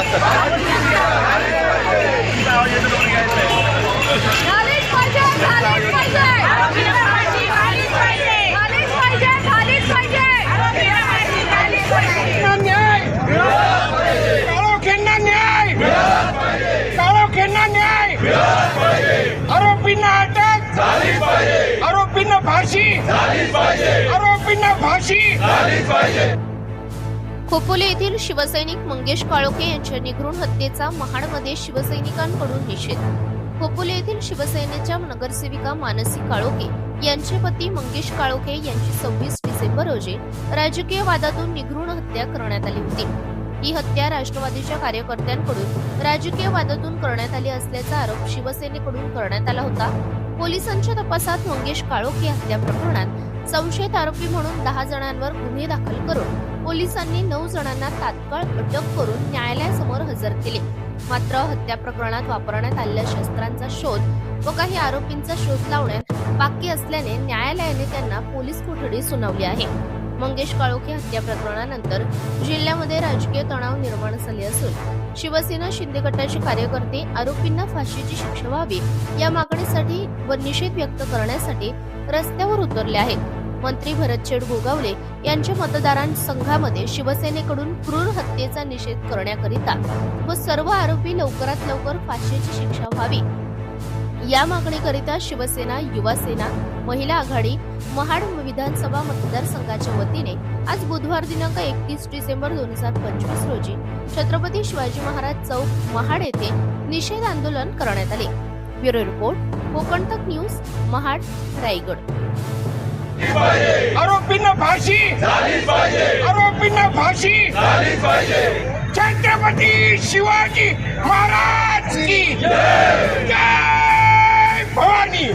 रस्ता झालीच पाहिजे. झालीच पाहिजे झालीच पाहिजे झालीच पाहिजे. आरोपींना आरोपींना फाशी. आरोपींना पाहिजे खोपोली येथील शिवसैनिक मंगेश काळोखे यांच्या निघृण हत्येचा महाडमध्ये शिवसैनिकांकडून निषेध. खोपोली येथील शिवसेनेच्या नगरसेविका मानसी काळोखे यांचे पती मंगेश काळोखे यांची सव्वीस डिसेंबर रोजी राजकीय वादातून निघृण हत्या करण्यात आली होती. ही हत्या राष्ट्रवादीच्या कार्यकर्त्यांकडून राजकीय वादातून करण्यात आली असल्याचा आरोप शिवसेनेकडून करण्यात आला होता. पोलिसांच्या तपासात मंगेश काळोखे हत्या प्रकरणात संशयित आरोपी म्हणून दहा जणांवर गुन्हे दाखल करून पोलिसांनी नऊ जणांना तात्काळ अटक करून न्यायालयासमोर हजर केले. मात्र हत्या प्रकरणात वापरण्यात आलेल्या शस्त्रांचा शोध व काही आरोपींचा शोध लावण्यात बाकी असल्याने न्यायालयाने त्यांना पोलीस कोठडी सुनावली आहे. मंगेश काळोखे हत्या प्रकरणानंतर जिल्ह्यामध्ये राजकीय तणाव निर्माण झाले असून शिवसेना शिंदे गटाचे कार्यकर्ते आरोपींना फाशीची शिक्षा व्हावी या मागणीसाठी व निषेध व्यक्त करण्यासाठी रस्त्यावर उतरले आहेत. मंत्री भरतशेठ गोगावले यांच्या मतदारांसंघामध्ये शिवसेनेकडून क्रूर हत्येचा निषेध करण्याकरिता व सर्व आरोपी लवकरात लवकर फाशीची शिक्षा व्हावी. या मागणीकरिता शिवसेना युवा सेना महिला आघाडी महाड विधानसभा मतदारसंघाच्या वतीने आज बुधवार दिनांक एकतीस डिसेंबर दोन हजार पंचवीस रोजी छत्रपती शिवाजी महाराज चौक महाड येथे निषेध आंदोलन करण्यात आले. Bureau report Kokantak news Mahad Raigad. आरोपींना फाशी आरोपींना फाशी छत्रपती शिवाजी महाराज की जय. भवानी.